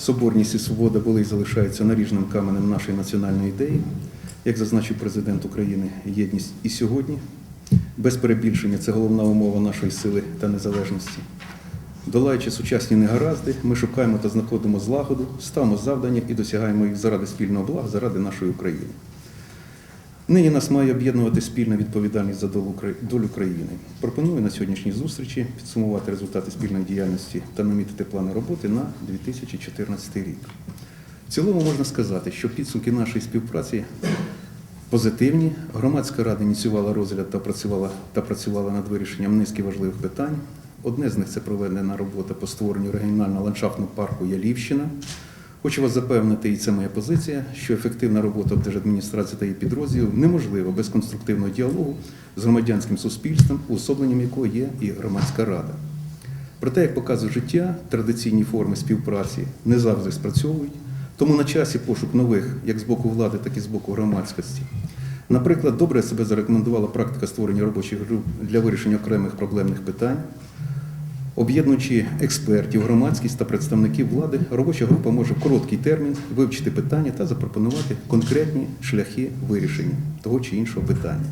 Соборність і свобода були і залишаються наріжним каменем нашої національної ідеї. Як зазначив президент України, єдність і сьогодні. Без перебільшення це головна умова нашої сили та незалежності. Долаючи сучасні негаразди, ми шукаємо та знаходимо злагоду, ставимо завдання і досягаємо їх заради спільного блага, заради нашої України. Нині нас має об'єднувати спільна відповідальність за долю Кра- країни. Пропоную на сьогоднішній зустрічі підсумувати результати спільної діяльності та намітити плани роботи на 2014 рік. В цілому можна сказати, що підсумки нашої співпраці позитивні. Громадська рада ініціювала розгляд та працювала, та працювала над вирішенням низки важливих питань. Одне з них це проведена робота по створенню регіонального ландшафтного парку Ялівщина. Хочу вас запевнити, і це моя позиція, що ефективна робота в держадміністрації та її підрозділів неможлива без конструктивного діалогу з громадянським суспільством, уособленням якого є і громадська рада. Проте, як показує життя, традиційні форми співпраці не завжди спрацьовують, тому на часі пошук нових як з боку влади, так і з боку громадськості. Наприклад, добре себе зарекомендувала практика створення робочих груп для вирішення окремих проблемних питань. Об'єднуючи експертів, громадськість та представників влади, робоча група може в короткий термін вивчити питання та запропонувати конкретні шляхи вирішення того чи іншого питання.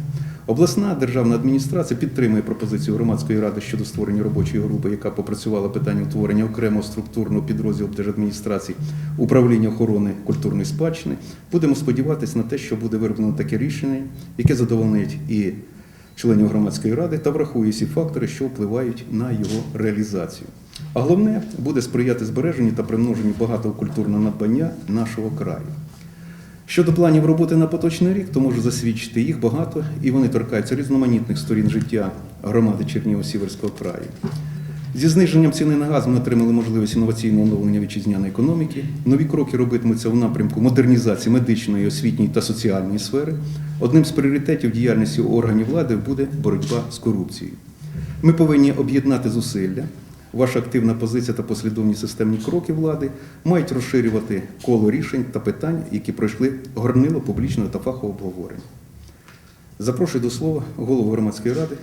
Обласна державна адміністрація підтримує пропозицію громадської ради щодо створення робочої групи, яка попрацювала питання утворення окремого структурного підрозділу держадміністрації управління охорони культурної спадщини. Будемо сподіватися на те, що буде вироблено таке рішення, яке задовольнить і членів громадської ради та врахує всі фактори, що впливають на його реалізацію. А головне буде сприяти збереженню та примноженню багатого культурного надбання нашого краю. Щодо планів роботи на поточний рік, то можу засвідчити їх багато, і вони торкаються різноманітних сторін життя громади Черніго-Сіверського краю. Зі зниженням ціни на газ ми отримали можливість інноваційного оновлення вітчизняної економіки. Нові кроки робитимуться у напрямку модернізації медичної, освітньої та соціальної сфери. Одним з пріоритетів діяльності органів влади буде боротьба з корупцією. Ми повинні об'єднати зусилля. Ваша активна позиція та послідовні системні кроки влади мають розширювати коло рішень та питань, які пройшли горнило публічного та фахового обговорення. Запрошую до слова голову громадської ради